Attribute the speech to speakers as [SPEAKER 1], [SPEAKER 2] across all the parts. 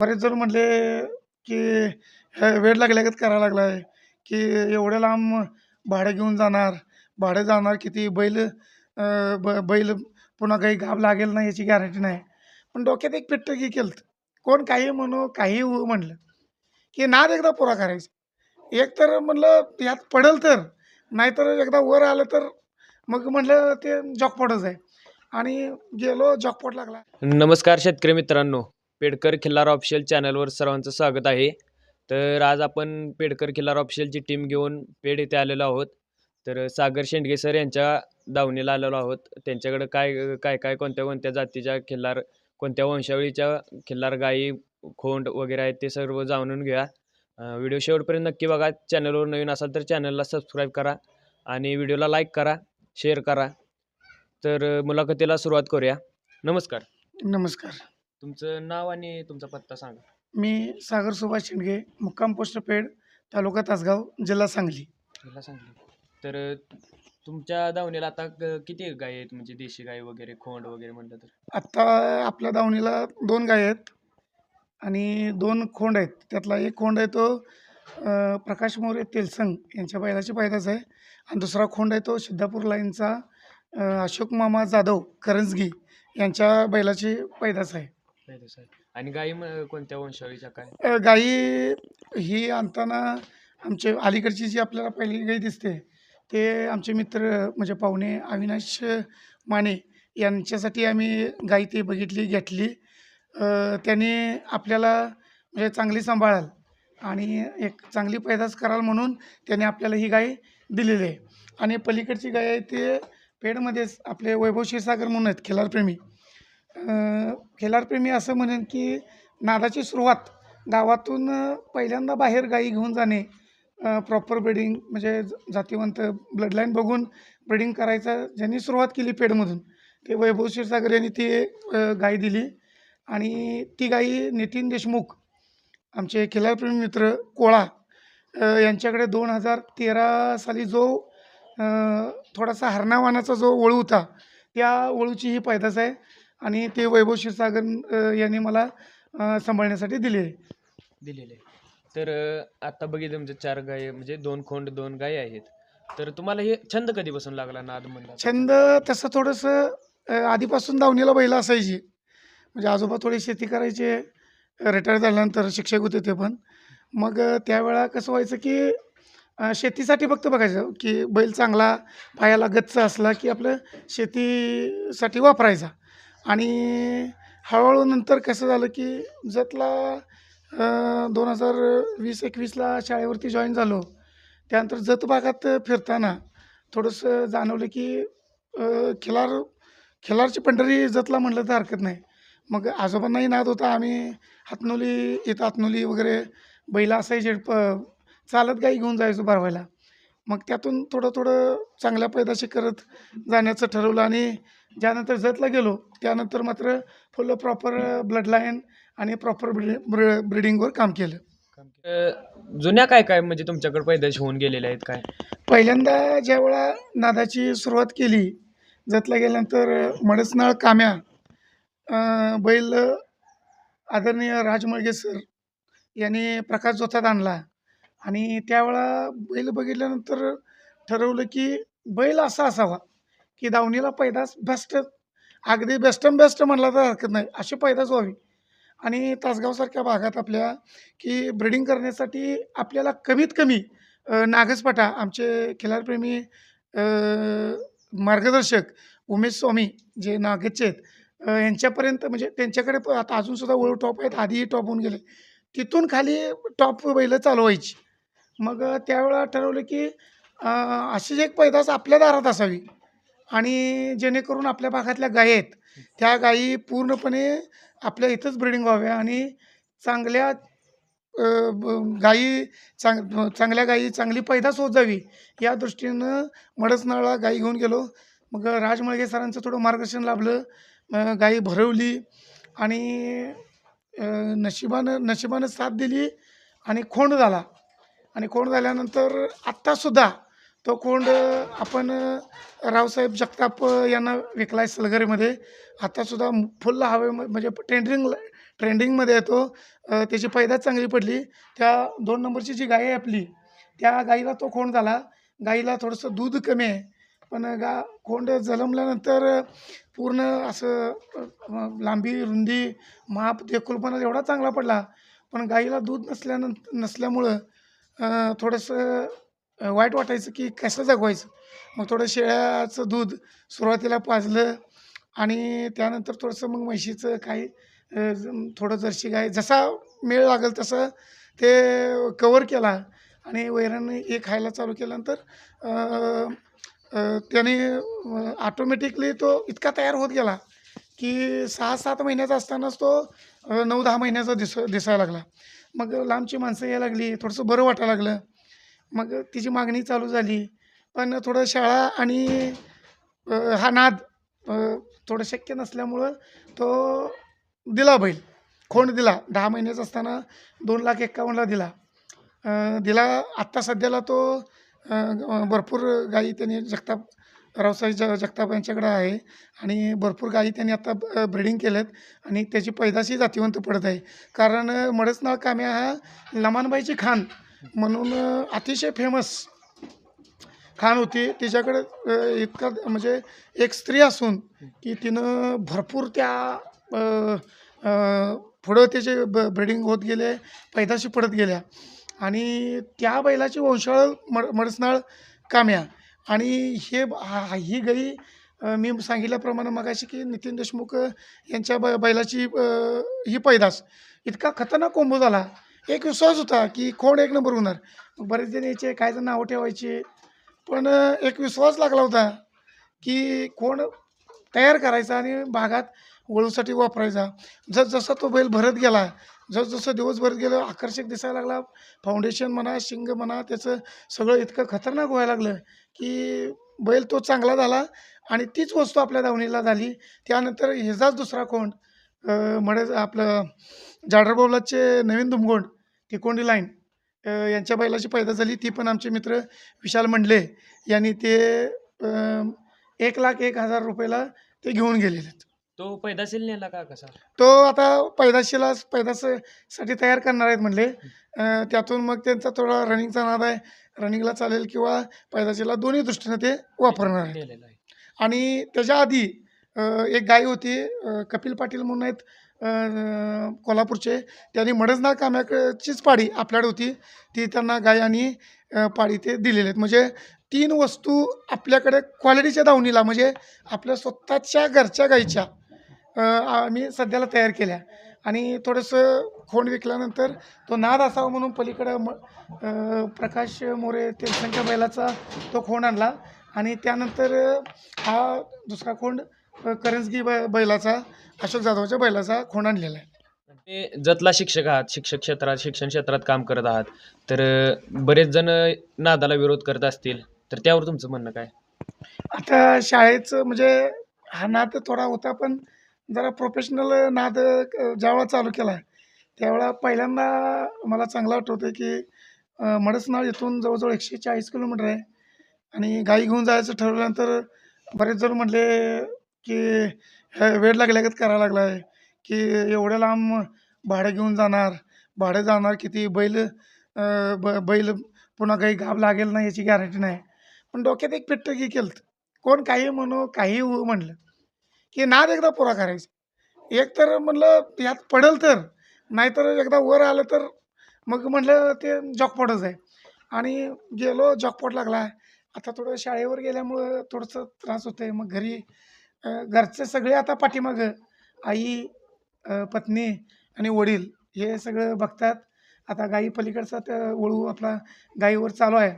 [SPEAKER 1] बरेच जण म्हटले की हे वेळ लागल्यागत करायला लागलाय की एवढ्या लांब भाडं घेऊन जाणार भाडं जाणार किती? बैल ब बैल पुन्हा काही गाब लागेल नाही याची गॅरंटी नाही. पण डोक्यात एक पिट्ट की केलं कोण काही म्हणू काही हो म्हणलं. की नाद एकदा पुरा करायचं. एक तर म्हणलं यात पडेल तर नाहीतर एकदा वर आलं तर मग म्हणलं ते जॉकपॉटच आहे. आणि गेलो जॉकपॉट लागला.
[SPEAKER 2] नमस्कार शेतकरी मित्रांनो. पेडकर खिल्लार ऑफिशियल चॅनलवर सर्वांचं स्वागत आहे. तर आज आपण पेडकर खिल्लार ऑफिशियलची टीम घेऊन पेड येथे आलेलो आहोत. तर सागर शेंडगे सर यांच्या दावणीला आलेलो आहोत. त्यांच्याकडं काय काय काय कोणत्या कोणत्या जातीच्या खिल्लार कोणत्या वंशावळीच्या खिल्लार गायी खोंड वगैरे आहेत ते सर्व जाणून घ्या व्हिडिओ शेवटपर्यंत नक्की बघा. चॅनलवर नवीन असाल तर चॅनलला सबस्क्राईब करा आणि व्हिडिओला लाईक करा शेअर करा. तर मुलाखतीला सुरुवात करूया. नमस्कार.
[SPEAKER 1] नमस्कार.
[SPEAKER 2] तुमचं नाव आणि तुमचा पत्ता सांगा.
[SPEAKER 1] मी सागर सुभाष शेंडगे मुक्काम पोस्ट पेड तालुका तासगाव जिल्हा सांगली.
[SPEAKER 2] मला सांगितलं तर तुमच्या दावणीला आता क- किती गाय आहेत? म्हणजे देशी गाय वगैरे खोंड वगैरे म्हटलं तर?
[SPEAKER 1] आत्ता आपल्या दावणीला दोन गाय आहेत आणि दोन खोंड आहेत. त्यातला एक खोंड आहे तो अं, प्रकाश मोरे तेलसंग यांच्या बैलाची पैदास आहे आणि दुसरा खोंड आहे तो सिद्धापूर लाईनचा अं, अशोक मामा जाधव करंजगी यांच्या बैलाची पैदास आहे.
[SPEAKER 2] आहे. आणि गाई म- कोणत्या वंशावळीच्या काय?
[SPEAKER 1] अ, गाई ही आणताना आमचे अलीकडची जी आपल्याला पहिली गाई दिसते ते आमचे मित्र म्हणजे पाहुणे अविनाश माने यांच्यासाठी आम्ही गाई ती बघितली घेतली. अ, त्यांनी आपल्याला म्हणजे चांगली सांभाळाल आणि एक चांगली पैदास कराल म्हणून त्याने आपल्याला ही गाय दिलेली आहे. आणि पलीकडची गाय आहे ते पेडमध्येच आपले वैभव क्षीरसागर म्हणून आहेत खिलारप्रेमी. खिलारप्रेमी असं म्हणेन की नादाची सुरुवात गावातून पहिल्यांदा बाहेर गाई घेऊन जाणे प्रॉपर ब्रिडिंग म्हणजे ज- जातीवंत ब्लडलाईन बघून ब्रिडिंग करायचं ज्यांनी सुरुवात केली पेडमधून ते वैभव क्षीरसागर यांनी ती अ, गाय दिली. आणि ती गाई नितीन देशमुख आमचे खिलारप्रेमी मित्र कोळा यांच्याकडे दोन हजार तेरा साली जो थोडासा हरणावानाचा जो वळू होता त्या वळूची ही पैदास आहे. आणि ते वैभव क्षीरसागर यांनी मला सांभाळण्यासाठी दिले आहे
[SPEAKER 2] दिलेले. तर अ, आता बघितलं म्हणजे चार गाय म्हणजे दोन खोंड दोन गाय आहेत. तर तुम्हाला हे छंद कधीपासून लागला नाद म्हणला?
[SPEAKER 1] छंद तसं थोडंसं अ, आधीपासून दावणीला बैल असायची. म्हणजे आजोबा थोडी शेती करायचे रिटायर झाल्यानंतर शिक्षक होते ते पण. मग अ, त्यावेळा कसं व्हायचं की अ, शेतीसाठी फक्त बघायचं की बैल चांगला पायाला गच्च असला की आपलं शेतीसाठी वापरायचा. आणि हळूहळू नंतर कसं झालं की जतला दोन हजार वीस एकवीसला शाळेवरती जॉईन झालो. त्यानंतर जत भागात फिरताना थोडंसं जाणवलं की खिलार खिलारची पंढरी जतला म्हटलं तर हरकत नाही. मग आजोबांनाही नाद होता आम्ही हातनोली इथं हातनोली वगैरे बैला असायचे प चालत गाई घेऊन जायचो भरवायला. मग त्यातून थोडं थोडं चांगल्या पैदाशी करत जाण्याचं ठरवलं आणि ज्यानंतर जतला गेलो त्यानंतर मात्र फुल प्रॉपर ब्लड लाईन आणि प्रॉपर ब्रि ब्रिडिंगवर काम केलं.
[SPEAKER 2] जुन्या काय काय म्हणजे तुमच्याकडे पैदाश होऊन गेलेल्या आहेत काय?
[SPEAKER 1] पहिल्यांदा ज्यावेळा नादाची सुरुवात केली जतला गेल्यानंतर मडसनाळ काम्या बैल आदरणीय राजमळगे सर यांनी प्रकाश जोतात आणला. आणि त्यावेळा बैल बघितल्यानंतर ठरवलं की बैल असा असावा. की दावणीला पैदास बेस्ट अगदी बेस्टम बेस्ट म्हणला तर हरकत नाही. अशी पैदास व्हावी. आणि तासगावसारख्या भागात आपल्या की ब्रिडिंग करण्यासाठी आपल्याला कमीत कमी अ, नागसपाटा आमचे खिलारप्रेमी मार्गदर्शक उमेश स्वामी जे नागचे आहेत यांच्यापर्यंत म्हणजे त्यांच्याकडे प- आता अजूनसुद्धा वळू टॉप आहेत. आधीही टॉप होऊन गेले. तिथून खाली टॉप बैलं चालवायची. मग त्यावेळा ठरवलं की अशी अशीच एक पैदास आपल्या दारात असावी आणि जेणेकरून आपल्या भागातल्या गायी आहेत त्या गायी पूर्णपणे आपल्या इथंच ब्रिडिंग व्हाव्या आणि चांगल्या गायी चांग चांगल्या गायी चांगली पैदास होत जावी या दृष्टीनं मडसनाळा गायी घेऊन गेलो. मग राजमळगे सरांचं थोडं मार्गदर्शन लाभलं. गायी भरवली आणि नशिबानं नशिबानं साथ दिली आणि खोंड झाला. आणि खोंड झाल्यानंतर आत्तासुद्धा तो खोंड आपण रावसाहेब जगताप यांना विकला म्हणजे आहे सलगरीमध्ये आत्तासुद्धा फुल्ल हवे म्हणजे टेंडरिंग ट्रेंडिंगमध्ये येतो त्याची पैदास चांगली पडली. त्या दोन नंबरची जी गाय आहे आपली त्या गाईला तो खोंड झाला. गाईला थोडंसं दूध कमी आहे. पण गा खोंड जलमल्यानंतर पूर्ण असं लांबी रुंदी माप देखुलपणा एवढा चांगला पडला. पण गाईला दूध नसल्यानंतर नसल्यामुळं थोडंसं वाईट वाटायचं की कसं जगवायचं? मग थोडं शेळ्याचं दूध सुरुवातीला पाजलं आणि त्यानंतर थोडंसं मग म्हशीचं काही थोडं जर्शी गाय जसा मेळ लागेल तसं ते कवर केला आणि वैरण हे खायला चालू केल्यानंतर त्याने ऑटोमॅटिकली तो इतका तयार होत गेला की सहा सात महिन्याचा असतानाच तो नऊ दहा महिन्याचा दिस दिसायला लागला. मग लांबची माणसं यायला लागली थोडंसं बरं वाटायला लागलं. मग तिची मागणी चालू झाली. पण थोडं शाळा आणि हा नाद थोडं शक्य नसल्यामुळं तो दिला बैल. खोंड दिला. दहा महिन्याचा असताना दोन लाख एक्कावन्नला दिला. दिला. आत्ता सध्याला तो भरपूर गायी त्यांनी जगताप रावसाहेब ज जगताप यांच्याकडे आहे. आणि भरपूर गायी त्यांनी आता ब्रिडिंग केल्यात आणि त्याची पैदाशी जातीवंत पडत आहे. कारण मडसनाळ काम्या हा लमानबाईची खान म्हणून अतिशय फेमस खान होती. तिच्याकडे इतका म्हणजे एक स्त्री असून की तिनं भरपूर त्या पुढं त्याचे ब ब्रिडिंग होत गेले पैदाशी पडत गेल्या. आणि त्या बैलाची वंशाळ मड मडसनाळ काम्या. आणि हे ही गाई मी सांगितल्याप्रमाणे मगाशी की नितीन देशमुख यांच्या ब बैलाची ही पैदास. इतका खतरनाक कोंबो झाला. एक विश्वास होता की कोण एक नंबर होणार. मग बरेच जण यायचे काय जण नावं ठेवायचे. पण एक विश्वास लागला होता की कोण तयार करायचा आणि भागात वळूसाठी वापरायचा. जसजसा तो बैल भरत गेला जसजसं दिवस भरत गेलं आकर्षक दिसायला लागला. फाउंडेशन म्हणा शिंग म्हणा त्याचं सगळं इतकं खतरनाक व्हायला लागलं की बैल तो चांगला झाला आणि तीच वस्तू आपल्या दावणीला झाली. त्यानंतर ह्याचाच दुसरा कोंड म्हणे आपलं जाडरबावलाचे नवीन दुमगोंड. तिकोंडी लाईन यांच्या बैलाची पैदा झाली. ती पण आमचे मित्र विशाल मंडले यांनी ते एक लाख एक हजार रुपयाला ते घेऊन गेलेले आहेत.
[SPEAKER 2] तो पैदाशील नेला का कसा?
[SPEAKER 1] तो आता पैदाशीला पैदासाठी तयार करणार आहेत म्हणले. त्यातून मग त्यांचा थोडा रनिंगचा नाद आहे. रनिंगला चालेल किंवा पैदाशीला दोन्ही दृष्टीने ते वापरणार आहेत. आणि त्याच्या आधी एक गाय होती कपिल पाटील म्हणून आहेत. कोल्हापूरचे. त्यांनी मडजनाळ काम्याकडचीच पाडी आपल्याकडे होती. ती त्यांना गाय आणि पाळी ते दिलेले आहेत. म्हणजे तीन वस्तू आपल्याकडे क्वालिटीच्या दावणीला म्हणजे आपल्या स्वतःच्या घरच्या गाईच्या आम्ही सध्याला तयार केल्या. आणि थोडंसं खोंड विकल्यानंतर तो नाद असावा म्हणून पलीकडं म प्रकाश मोरे तेलसंख्या बैलाचा तो खोंड आणला. आणि त्यानंतर हा दुसरा खोंड करंजगी बै बैलाचा अशोक जाधवच्या बैलाचा खोंड आणलेला आहे.
[SPEAKER 2] ते जतला शिक्षक आहात शिक्षक क्षेत्रात शिक्षण क्षेत्रात काम करत आहात. तर बरेच जण नादाला विरोध करत असतील. तर त्यावर तुमचं म्हणणं काय?
[SPEAKER 1] आता शाळेचं म्हणजे हा नाद थोडा होता पण जरा प्रोफेशनल नाद ज्यावेळा चालू केला त्यावेळा पहिल्यांदा मला चांगलं आठवतं की मडसनाळ इथून जवळजवळ एकशे चाळीस किलोमीटर आहे. आणि गाई घेऊन जायचं ठरवल्यानंतर बरेच जण म्हणले की हे वेळ लागल्यागत करायला लागला आहे की एवढ्या लांब भाडं घेऊन जाणार भाडं जाणार किती? बैल ब बैल पुन्हा काही गाब लागेल नाही याची गॅरंटी नाही. पण डोक्यात एक पेट्ट की केलं कोण काही म्हणू काही हो म्हणलं. की नाद एकदा पुरा करायचं. एक तर म्हणलं यात पडेल तर नाहीतर एकदा वर आलं तर मग म्हणलं ते जॉकपॉटच आहे. आणि गेलो जॉकपॉट लागला. आता थोडं शाळेवर गेल्यामुळं थोडंसं त्रास होतं आहे मग घरी घरचे सगळे आता पाठीमागं आई पत्नी आणि वडील हे सगळं बघतात. आता गाई पलीकडचा तर वळू आपला गाईवर चालू आहे.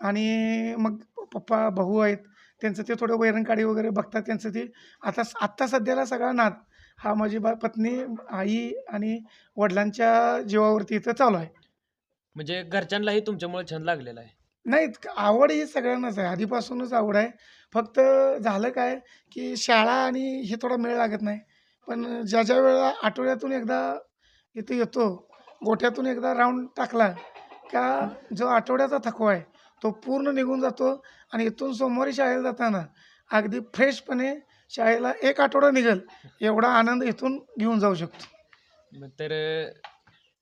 [SPEAKER 1] आणि मग पप्पा भाऊ आहेत. त्यांचं ते थोडं वैरणकाडी वगैरे बघतात. त्यांचं ते आता आत्ता सध्याला सगळा नाद हा माझी बा पत्नी आई आणि वडिलांच्या जीवावरती इथं चालू आहे.
[SPEAKER 2] म्हणजे घरच्यांनाही तुमच्यामुळे छंद लागलेला आहे.
[SPEAKER 1] नाही आवड ही सगळ्यांनाच आहे. आधीपासूनच आवड आहे. फक्त झालं काय की शाळा आणि हे थोडा मेळ लागत नाही. पण ज्या ज्या वेळेला आठवड्यातून एकदा इथे येतो गोठ्यातून एकदा राऊंड टाकला का जो आठवड्याचा थकवा आहे तो पूर्ण निघून जातो आणि इथून सोमवारी शाळेला जाताना अगदी फ्रेशपणे शाळेला एक आठवडा निघेल एवढा आनंद इथून घेऊन जाऊ शकतो.
[SPEAKER 2] मग तर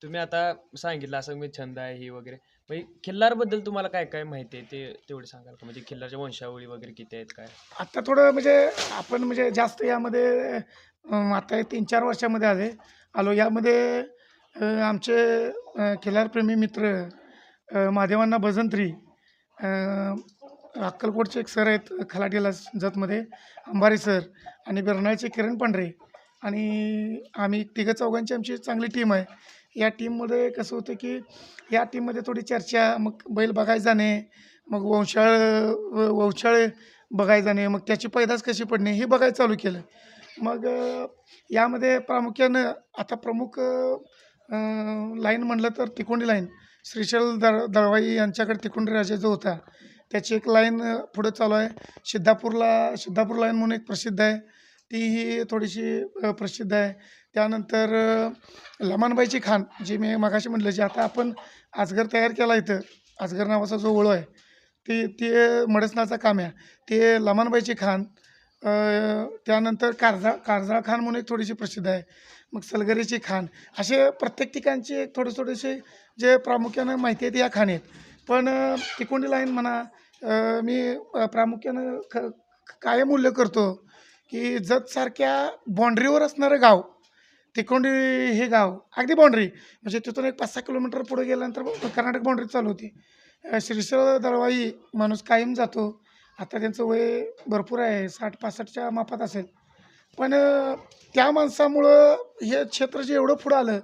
[SPEAKER 2] तुम्ही आता सांगितलं असं मी छंद आहे ही वगैरे. म्हणजे खिल्लारबद्दल तुम्हाला काय काय माहिती आहे ते तेवढं सांगाल का? म्हणजे खिल्लारच्या वंशावळी वगैरे किती आहेत काय?
[SPEAKER 1] आत्ता थोडं म्हणजे आपण म्हणजे जास्त यामध्ये अं, आता हे तीन चार वर्षामध्ये आले. आलो यामध्ये अं, आमचे अं, खिलारप्रेमी मित्र अं, महादेवांना भजंत्री अं, अक्कलकोटचे एक सर आहेत खलाटीला जतमध्ये अंबारी सर आणि बिरनाळचे किरण पांढरे. आणि आम्ही तिघं चौघांची आमची चांगली टीम आहे. या टीममध्ये कसं होतं की या टीममध्ये थोडी चर्चा मग बैल बघायला जाणे मग वंशाळ व- वंशाळ बघायला जाणे मग त्याची पैदास कशी पडणे हे बघायला चालू केलं. मग यामध्ये प्रामुख्यानं आता प्रमुख लाईन म्हणलं तर तिकोंडी लाईन श्रीशैल दळ दळवाई यांच्याकडे तिकोंडी राजा जो होता त्याची एक लाईन पुढं चालू आहे. सिद्धापूरला सिद्धापूर लाईन म्हणून एक प्रसिद्ध आहे. ती ही थोडीशी प्रसिद्ध आहे. त्यानंतर लमानबाईची खान जी मी मगाशी म्हटलं जे आता आपण आजगर तयार केला इथं आजगर नावाचा जो ओळो आहे ते ते मडसनाचा काम आहे ते लमानबाईची खान त्यानंतर कारजा कारजा खान म्हणून एक थोडीशी प्रसिद्ध आहे. मग सलगरीची खान असे प्रत्येक ठिकाणचे एक थोडे थोडेसे जे प्रामुख्यानं माहिती आहेत या खाण आहेत. पण तिकोंडी लाईन म्हणा मी प्रामुख्यानं ख कायम उल्लेख करतो की जतसारख्या बाँड्रीवर असणारं गाव तिकोंडी हे गाव अगदी बाँड्री म्हणजे तिथून एक पाच सहा किलोमीटर पुढे गेल्यानंतर कर्नाटक बाँड्री चालू होती. श्रीशळ दळवाई माणूस कायम जातो. आता त्यांचं वय भरपूर आहे साठ पासष्टच्या मापात असेल. पण त्या माणसामुळं हे क्षेत्र जे एवढं पुढं आलं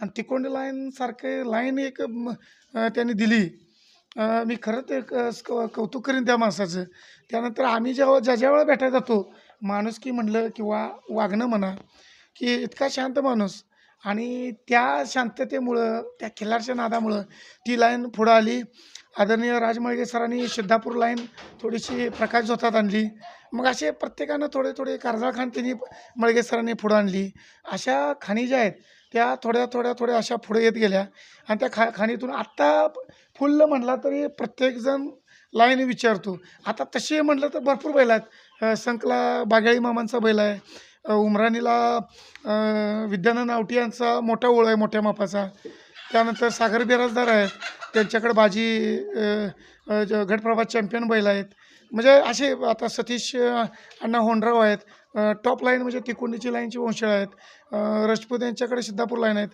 [SPEAKER 1] आणि तिकोंडी लाईनसारखे लाईन एक म, त्यांनी दिली. मी खरंच एक क- कौतुक करीन त्या माणसाचं. त्यानंतर आम्ही जेव्हा ज्या ज्या वेळा भेटायला जातो माणुसकी म्हणलं किंवा वागणं म्हणा की इतका शांत माणूस आणि त्या शांततेमुळं त्या खिल्लारच्या नादामुळं ती लाईन पुढं आली. आदरणीय राजमळगे सरांनी सिद्धापूर लाईन थोडीशी प्रकाश झोतात आणली. मग असे प्रत्येकानं थोडे थोडे कारजाळखान त्यांनी मळगे सरांनी पुढं आणली. अशा खाणी ज्या आहेत त्या थोड्या थोड्या थोड्या अशा पुढे येत गेल्या. आणि त्या खा खाणीतून आत्ता फुल्ल म्हणला तरी प्रत्येकजण लाईन विचारतो. आता तसे म्हटलं तर भरपूर बैल आहेत. संकला बागाळी मामांचा बैल आहे. उमराणीला विद्यानंद आवटी यांचा मोठा ओळ आहे मोठ्या मापाचा. त्यानंतर सागर बिराजदार आहेत. त्यांच्याकडे बाजी गटप्रभात चॅम्पियन बैल आहेत. म्हणजे असे आता सतीश अण्णा होंडराव आहेत. टॉप लाईन म्हणजे तिकोंडीची लाईनची वंशळ आहेत. राजपूत यांच्याकडे सिद्धापूर लाईन आहेत.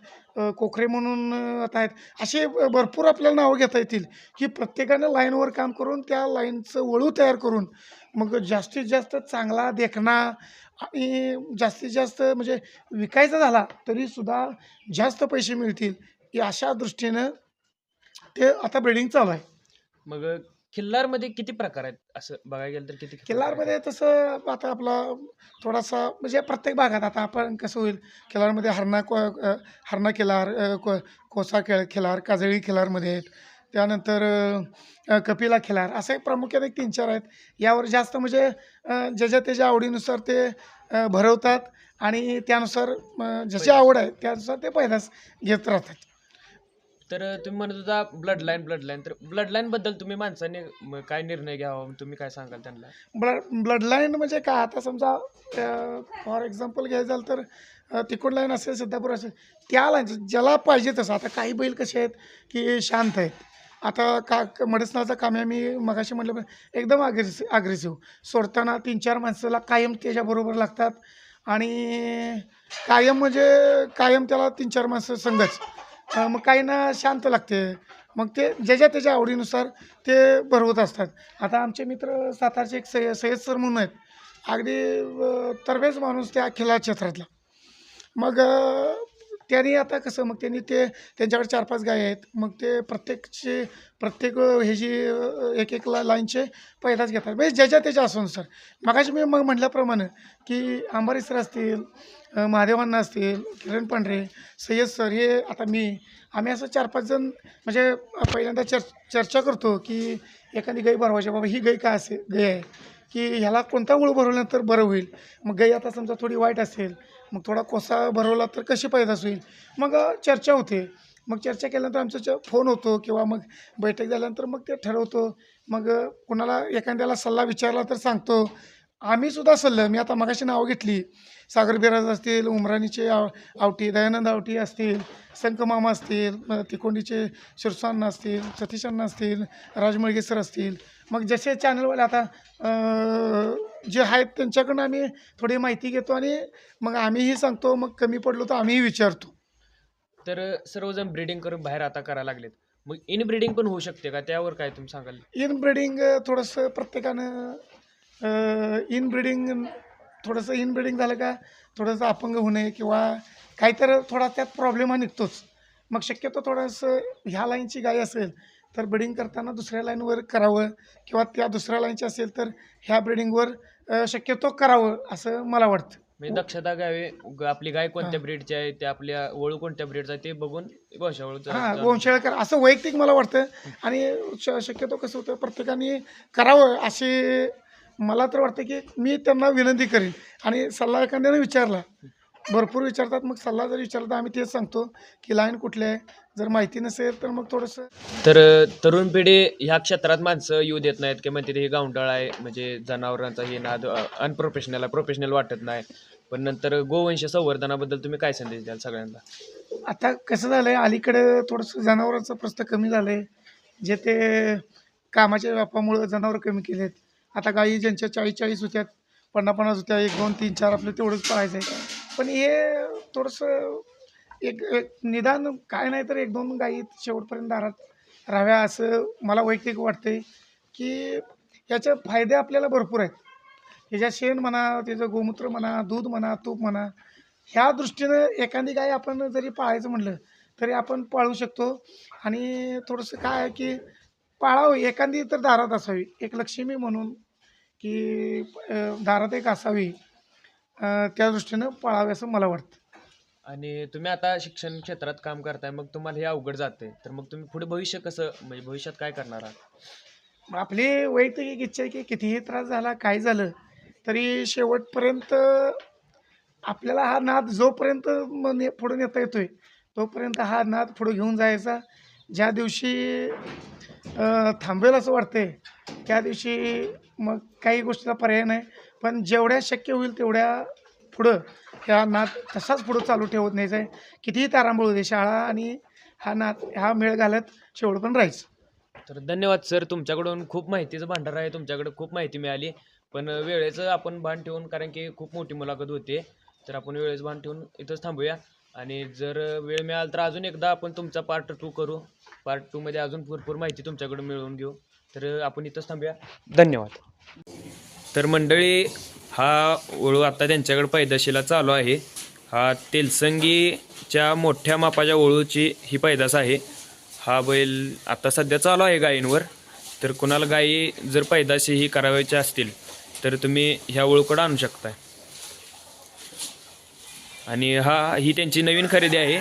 [SPEAKER 1] कोखरे म्हणून आता आहेत. असे भरपूर आपल्याला नावं घेता येतील. की प्रत्येकानं लाईनवर काम करून त्या लाईनचं वळू तयार करून मग जास्तीत जास्त चांगला देखणा आणि जास्तीत जास्त म्हणजे विकायचा झाला तरीसुद्धा जास्त पैसे मिळतील की अशा दृष्टीनं ते आता बिल्डिंग चालू आहे.
[SPEAKER 2] मग खिल्लारमध्ये किती प्रकार आहेत? असं बघायला गेलं तर किती?
[SPEAKER 1] किल्लारमध्ये तसं आता आपला थोडासा म्हणजे प्रत्येक भागात आता आपण कसं होईल? खिलारमध्ये हरणा को हरणा खिलार को कोसा खेळ खिलार काजळी खिलारमध्ये आहेत. त्यानंतर कपिला खिलार असे प्रामुख्याने एक तीन चार आहेत. यावर जास्त म्हणजे ज्याच्या त्याच्या आवडीनुसार ते भरवतात आणि त्यानुसार ज्याची आवड आहे त्यानुसार ते पैदास घेत राहतात.
[SPEAKER 2] तर तुम्ही म्हणत होता ब्लड लाईन ब्लड लाईन तर ब्लड लाईन बद्दल तुम्ही माणसाने म, काय निर्णय घ्यावा? तुम्ही काय सांगाल त्यांना?
[SPEAKER 1] ब्लड ब्लड लाईन म्हणजे काय? आता समजा फॉर एक्झाम्पल घ्यायचं झालं तर अ, तिकोड लाईन असेल सिद्धापूर असेल त्या लाईन ज्याला पाहिजे तसं. आता काही बैल कसे आहेत की शांत आहेत. आता का क- काम आहे मी मगाशी म्हटलं पण एकदम अग्रेसिव अग्रेसिव्ह सोडताना तीन चार माणसाला कायम त्याच्याबरोबर लागतात. आणि कायम म्हणजे कायम त्याला तीन चार माणसं संघच. मग काहींना शांत लागते. मग ते ज्याच्या त्याच्या आवडीनुसार ते भरवत असतात. आता आमचे मित्र सातारचे एक सय सय्यद सर म्हणून आहेत. अगदी तरबेज माणूस त्या खेळा क्षेत्रातला मग त्यांनी आता कसं मग त्यांनी ते त्यांच्याकडे चार पाच गाय आहेत. मग ते प्रत्येकचे प्रत्येक ह्याची एक एक ला लाईनचे पैदाच घेतात. म्हणजे ज्याच्या त्याच्या असनुसार मगाशी मी मग म्हटल्याप्रमाणे की अंबारी सर असतील महादेवांना असतील किरण पांढरे सय्यद सर हे आता मी आम्ही असं चार पाच जण म्हणजे पहिल्यांदा चर्च चर्चा करतो की एखादी गाई भरवायची बाबा ही गाई काय असेल गाय आहे? की ह्याला कोणता गुळ भरवल्यानंतर बरं होईल? मग गाई आता समजा थोडी वाईट असेल मग थोडा कोसा भरवला तर कशी पैदास होईल? मग चर्चा होते. मग चर्चा केल्यानंतर आमचा फोन होतो किंवा मग बैठक झाल्यानंतर मग ते ठरवतो. मग कोणाला एखाद्याला सल्ला विचारला तर सांगतो. आम्ही सुद्धा सल्लं मी आता मगाशी नावं घेतली. सागर बिराज असतील उमराणीचे आव आवटी दयानंद आवटी असतील संकमामा असतील तिकोंडीचे शिरसान्न असतील सतीशांना असतील राजमळगे सर असतील मग जसे चॅनलवाले आता जे आहेत त्यांच्याकडून आम्ही थोडी माहिती घेतो आणि मग आम्हीही सांगतो मग कमी पडलो तर आम्हीही विचारतो.
[SPEAKER 2] तर सर्वजण ब्रीडिंग करून बाहेर आता करायला लागलेत. मग इन ब्रीडिंग पण होऊ शकते का? त्यावर काय तुम्ही सांगाल?
[SPEAKER 1] इन ब्रिडिंग थोडंसं प्रत्येकानं इन ब्रिडिंग थोडंसं इन ब्रिडिंग झालं का थोडंसं अपंग होणे किंवा काहीतरी थोडा त्यात प्रॉब्लेम हा निघतोच. मग शक्यतो थोडंसं ह्या लाईनची गाय असेल तर ब्रिडिंग करताना दुसऱ्या लाईनवर करावं किंवा त्या दुसऱ्या लाईनची असेल तर ह्या ब्रिडिंगवर शक्यतो करावं असं मला वाटतं.
[SPEAKER 2] म्हणजे दक्षता घ्यावी आपली गाय कोणत्या ब्रीडची आहे ते आपल्या वळू कोणत्या ब्रीडचा आहे ते बघून वंशावळ
[SPEAKER 1] असं वैयक्तिक मला वाटतं. आणि शक्यतो कसं होतं प्रत्येकाने करावं असे मला तर वाटतं की मी त्यांना विनंती करेन. आणि सल्ला एखाद्याने विचारला भरपूर विचारतात मग सल्ला जर विचारला तर आम्ही तेच सांगतो की लाईन कुठली आहे? जर माहिती नसेल तर मग थोडंसं
[SPEAKER 2] तर तरुण पिढी ह्या क्षेत्रात माणसं येऊ देत नाहीत की म्हणते हे गावंडाळ आहे म्हणजे जनावरांचा हे नाद अनप्रोफेशनल आहे प्रोफेशनल वाटत नाही. पण नंतर गोवंश संवर्धनाबद्दल तुम्ही काय संदेश द्याल सगळ्यांना?
[SPEAKER 1] आता कसं झालं आहे अलीकडे थोडंसं जनावरांचं प्रस्त कमी झालं आहे जे ते कामाच्या व्यापामुळं जनावरं कमी केली आहेत आता गाई ज्यांच्या चाळीस चाळीस होत्यात पन्नास पन्नास होत्या एक दोन तीन चार आपलं तेवढंच पाळायचं आहे. पण हे थोडंसं एक एक निदान काय नाही तर एक दोन गायी शेवटपर्यंत दारात राहाव्या असं मला वैयक्तिक वाटते की याचे फायदे आपल्याला भरपूर आहेत. ह्याच्या शेण म्हणा त्याचं गोमूत्र म्हणा दूध म्हणा तूप म्हणा ह्या दृष्टीनं एखादी गाय आपण जरी पाळायचं म्हटलं तरी आपण पाळू शकतो. आणि थोडंसं काय आहे की पाळावं एखादी तर दारात असावी. एक लक्ष्मी म्हणून की दारात एक असावी. अं, त्या दृष्टीनं पाळावे असं मला वाटतं.
[SPEAKER 2] आणि तुम्ही आता शिक्षण क्षेत्रात काम करताय मग तुम्हाला हे अवघड जाते तर मग तुम्ही पुढे भविष्य कसं म्हणजे भविष्यात काय करणार आहात?
[SPEAKER 1] आपली वैयक्तिक एक इच्छा आहे की कितीही त्रास झाला काय झालं तरी शेवटपर्यंत आपल्याला हा नाद जोपर्यंत म- ने पुढे नेता येतोय तोपर्यंत हा नाद पुढे घेऊन जायचा. ज्या दिवशी अं, थांबेल असं वाटतंय त्या दिवशी मग काही गोष्टीचा पर्याय नाही. पण जेवढ्या शक्य होईल तेवढ्या पुढं ह्या नाद तसाच पुढं चालू ठेवत न्यायचा आहे. कितीही तारांबळ होते शाळा आणि हा नाद हा मेळ घालत शेवट पण राहायचं
[SPEAKER 2] तर धन्यवाद सर तुमच्याकडून खूप माहितीचं भांडार आहे तुमच्याकडे खूप माहिती मिळाली. पण वेळेचं आपण भान ठेवून कारण की खूप मोठी मुलाखत होते. तर आपण वेळेचं भान ठेवून इथंच थांबूया. आणि जर वेळ मिळाला तर अजून एकदा आपण तुमचा पार्ट टू करू. पार्ट टूमध्ये अजून भरपूर माहिती तुमच्याकडून मिळवून घेऊ. तर आपण इथंच थांबूया. धन्यवाद. तर मंडळी हा ओळू आता त्यांच्याकडे पैदाशीला चालू आहे. हा तेलसंगीच्या मोठ्या मापाच्या ओळूची ही पैदास आहे. हा बैल आता सध्या चालू आहे गायींवर. तर कुणाला गायी जर पैदाशी ही करावायची असतील तर तुम्ही ह्या ओळूकडं आणू शकता आणि हा ही त्यांची नवीन खरेदी आहे.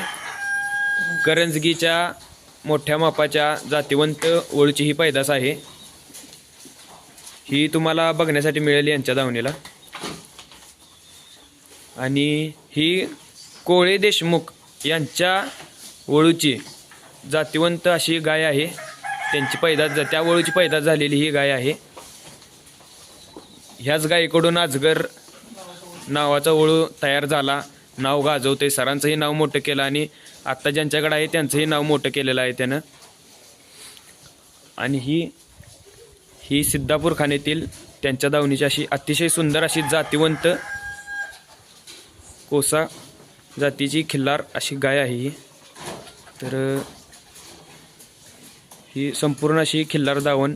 [SPEAKER 2] करंजगीच्या मोठ्या मापाच्या जातीवंत ओळूची ही पैदास आहे. ही तुम्हाला बघण्यासाठी मिळेल यांच्या दावणीला. आणि ही कोळे देशमुख यांच्या वळूची जातिवंत अशी गाय आहे. त्यांची पैदास त्या वळूची पैदास झालेली ही गाय आहे. ह्याच गायीकडून आजगर नावाचा वळू तयार झाला. नाव गाजवते. सरांचंही नाव मोठं केलं आणि आत्ता ज्यांच्याकडे आहे त्यांचंही नाव मोठं केलेलं आहे त्यानं. आणि ही ही सिद्धापूर खाण्यातील त्यांच्या दावणीची अशी अतिशय सुंदर अशी जातिवंत कोसा जातीची खिल्लार अशी गाय आहे ही. तर ही संपूर्ण अशी खिल्लार दावण